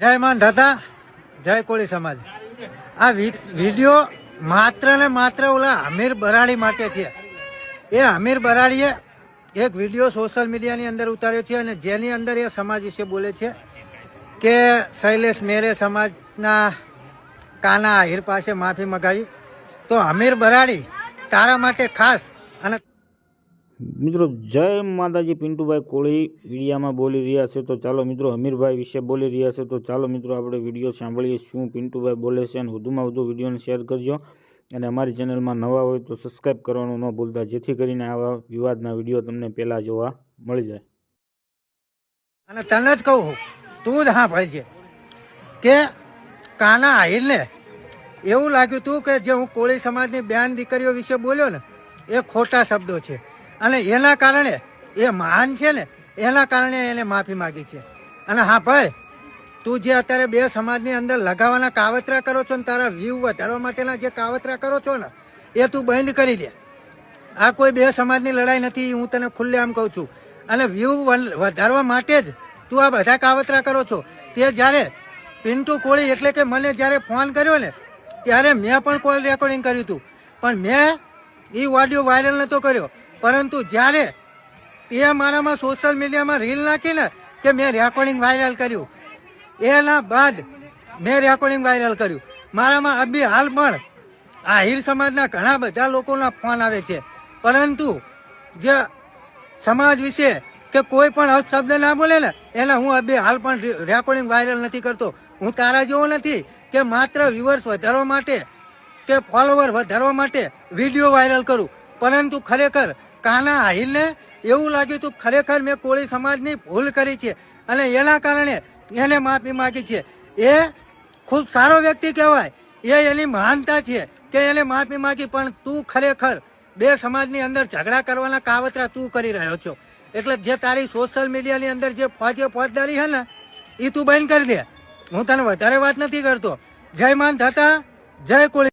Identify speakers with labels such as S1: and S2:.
S1: જય માન દાદા, જય કોળી સમાજ. આ વીડિયો માત્ર ને માત્ર ઓલા અમીર બરાડી માટે છે. એ અમીર બરાડીએ એક વીડિયો સોશિયલ મીડિયાની અંદર ઉતાર્યો છે અને જેની અંદર એ સમાજ વિશે બોલે છે કે શૈલેષ મેરે સમાજના કાના આહિર પાસે માફી મગાવી. તો અમીર બરાડી તારા માટે ખાસ અને
S2: મિત્રો, જય માતાજી, પિન્ટુભાઈ કોળી વિડીયામાં બોલી રહ્યા છે. તો ચાલો મિત્રો, અમીરભાઈ વિશે બોલી રહ્યા છે. તો ચાલો મિત્રો, આપણે વીડિયો સાંભળીએ શું પિન્ટુભાઈ બોલે છે અને વધુમાં વધુ વિડીયોને શેર કરજો. અને અમારી ચેનલમાં નવા હોય તો સબસ્ક્રાઈબ કરવાનું ન ભૂલતા, જેથી કરીને આવા વિવાદના વીડિયો તમને પહેલાં જોવા મળી જાય.
S1: અને તને જ કહું તું જ હા ભાઈ છે કે કાના આહિરને એવું લાગ્યું તું કે જે હું કોળી સમાજની બેન દીકરીઓ વિશે બોલ્યો ને, એ ખોટા શબ્દો છે. અને એના કારણે એ મહાન છે ને, એના કારણે એને માફી માગી છે. અને હા ભાઈ, તું જે અત્યારે બે સમાજની અંદર લગાવવાના કાવતરા કરો છો ને તારા વ્યૂ વધારવા માટેના જે કાવતરા કરો છો ને, એ તું બંધ કરી દે. આ કોઈ બે સમાજની લડાઈ નથી, હું તને ખુલ્લે આમ કહું છું. અને વ્યૂ વધારવા માટે જ તું આ બધા કાવતરા કરો છો. તે જ્યારે પિન્ટુ કોળી એટલે કે મને જ્યારે ફોન કર્યો ને, ત્યારે મેં પણ કોલ રેકોર્ડિંગ કર્યું હતું પણ મેં એ ઓડિયો વાયરલ નહોતો કર્યો. પરંતુ જ્યારે એ મારામાં સોશિયલ મીડિયામાં રીલ નાખી ને કે મેં રેકોર્ડિંગ વાયરલ કર્યું, એના બાદ મેં રેકોર્ડિંગ વાયરલ કર્યું. મારામાં અભી હાલ પણ આહિર સમાજના ઘણા બધા લોકોના ફોન આવે છે. પરંતુ જે સમાજ વિશે કે કોઈ પણ અપશબ્દ ના બોલે ને, એને હું અભી હાલ પણ રેકોર્ડિંગ વાયરલ નથી કરતો. હું તારા જેવો નથી કે માત્ર વ્યુઅર્સ વધારવા માટે કે ફોલોવર વધારવા માટે વીડિયો વાયરલ કરું. પરંતુ ખરેખર કાના આહિલને એવું લાગ્યું હતું ખરેખર મેં કોળી સમાજની ભૂલ કરી છે. અને એના કારણે એને માફી માગી છે. એ ખૂબ સારો વ્યક્તિ કહેવાય. એ એની મહાનતા છે કે એને માફી માગી, પણ તું ખરેખર બે સમાજની અંદર ઝઘડા કરવાના કાવતરા તું કરી રહ્યો છો. એટલે જે તારી સોશિયલ મીડિયાની અંદર જે ફોજે ફોજદારી છે ને એ તું બંધ કરી દે. હું તને વધારે વાત નથી કરતો. જય માન થતા જય કોળી.